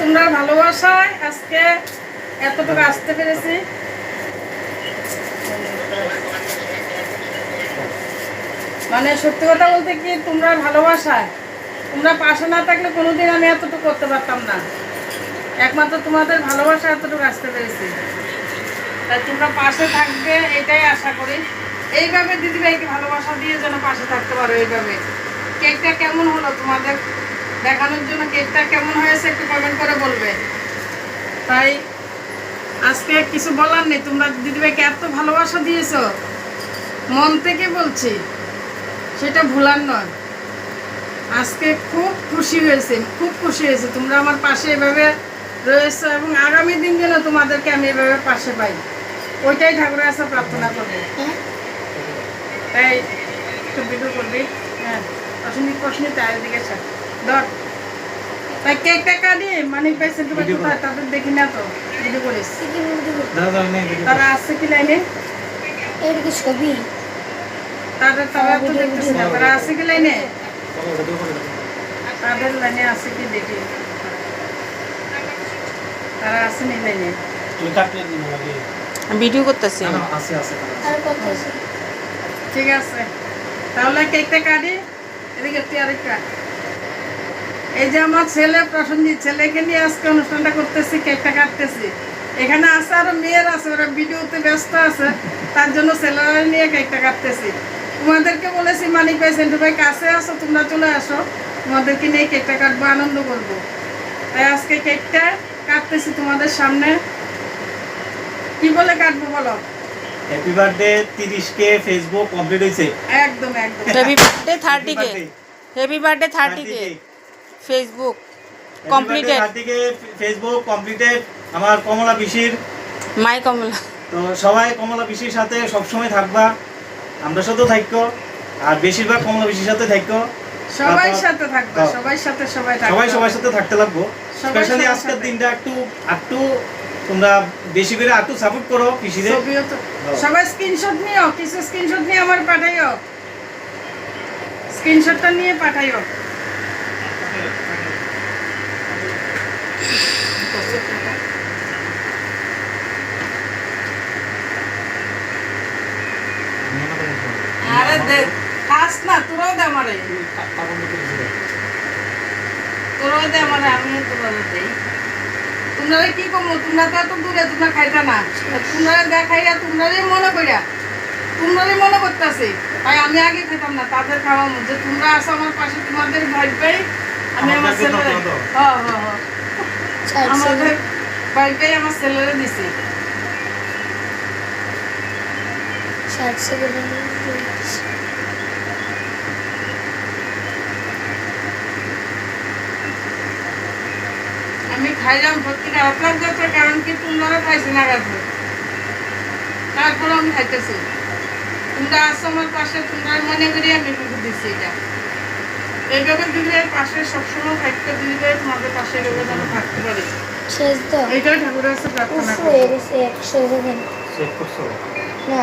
তোমরা ভালোবাসায় আজকে এতটুকু আসতে পেরেছি। মানে সত্যি কথা বলতে কি, তোমরা ভালোবাসায়। তোমরা পাশে না থাকলে কোনোদিন আমি এতটুকু করতে পারতাম না। একমাত্র তোমাদের ভালোবাসা এতটুকু আসতে পেরেছি। তাই তোমরা পাশে থাকবে, এটাই আশা করি। এইভাবে দিদিভাইকে ভালোবাসা দিয়ে যেন পাশে থাকতে পারো, এইভাবে। কেকটা কেমন হলো তোমাদের? দেখানোর জন্য কেকটা কেমন হয়েছে একটু কমেন্ট করে বলবে। তাই আজকে কিছু বলার নেই তোমরা দিদিভাইকে এত ভালোবাসা দিয়েছ মন থেকে বলছি সেটা ভুলার নয়। আজকে খুব খুশি হয়েছে খুব খুশি হয়েছে। তোমরা আমার পাশে এভাবে রয়েছো এবং আগামী দিন যেন তোমাদেরকে আমি এভাবে পাশে পাই। ওইটাই ঠাকুরের কাছে প্রার্থনা করব তাই একটু ভিডিও করবি? হ্যাঁ। অসুবিধা প্রশ্ন তাই দিকে স্যার ধর তাই কেকটা কাটি সেন্টু ভাই কোথায় তাদের দেখি না তো ভিডিও করিস। তারা আসছে কি লাইনে এর ছবি? তাদের তারা তো দেখতেছি না। তারা আসছে কি লাইনে তাদের লাইনে আছে কি দেখি। তারা আসেনি লাইনে ভিডিও করতেছি। ঠিক আছে। তাহলে কেকটা কাটি এদিকে তুই আরেকটা। এই যে আমার ছেলে প্রসঞ্জিৎ ছেলেকে নিয়ে আজকে অনুষ্ঠানটা করতেছি কেকটা কাটতেছি। এখানে আছে আরও মেয়ের আছে ওরা ভিডিওতে ব্যস্ত আছে তার জন্য ছেলেরা নিয়ে কেকটা কাটতেছি। তোমাদেরকে বলেছি মানিক ভাই সেন্টু ভাই কাছে আসো তোমরা চলে আসো। তোমাদেরকে নিয়ে কেকটা কাটবো আনন্দ করব। তাই আজকে কেকটা কাটতেছি তোমাদের সামনে। কি বলে কাটবো বলো? হ্যাপি বার্থডে তিরিশ কে ফেসবুক কমপ্লিট হয়েছে। একদম একদম। Happy birthday thirty K. Happy birthday thirty K. Facebook Completed. Thirty Facebook completed আমার কমলা পিসির। মাই কমলা তো সবাই কমলা পিসির সাথে সবসময় থাকবা। আমরা সাথেও থাকব। আর বেশিরভাগ কমলা পিসির সাথে থাকব। সবাই সাথে থাকবে। হ্যাঁ। সবাই সাথে সবাই থাকবে। সবাই সবার সাথে থাকতে লাগবো। স্পেশালি আজকের দিনটা একটু একটু তোমরা বেশি করে একটু সাপোর্ট করো তো হ্যাঁ। সবাই স্ক্রিনশট নিও। কিছু স্ক্রিনশট নিয়ে আমার পাঠাইও। স্ক্রিনশটটা নিয়ে পাঠাইও। আরে তোমরা কি করব তোমরা তো এত দূরে, তোমরা খাইতা তোমরা দেখাইয়া তোমরাই মনে করিয়া তোমরাই মনে করতেছে। তাই আমি আগে খেতাম না, তাদের খাওয়ার মধ্যে। তোমরা আসো আমার পাশে, তোমাদের ভাই ভাই আমি আমার আমাদের ছেলেরে যত্ন দাও। হ্যাঁ হ্যাঁ হ্যাঁ আমাদের ভাই ভাই আমার ছেলেরে দিছে? ষাট সেকেন্ড আমি খাইলাম সত্যি খারাপ লাগছে কারণ কি তোমরা খাইছি না গেছে তারপরে আমি খাইতেছি। তোমরা আসো আমার পাশে তোমরা মনে করি আমি দিছি এটা। এইভাবে দিলে পাশে সবসময় থাকতে দিলে তোমাদের পাশে এভাবে যেন থাকতে পারে। এইটাই ঠাকুরের কাছে প্রার্থনা করো হয়ে না।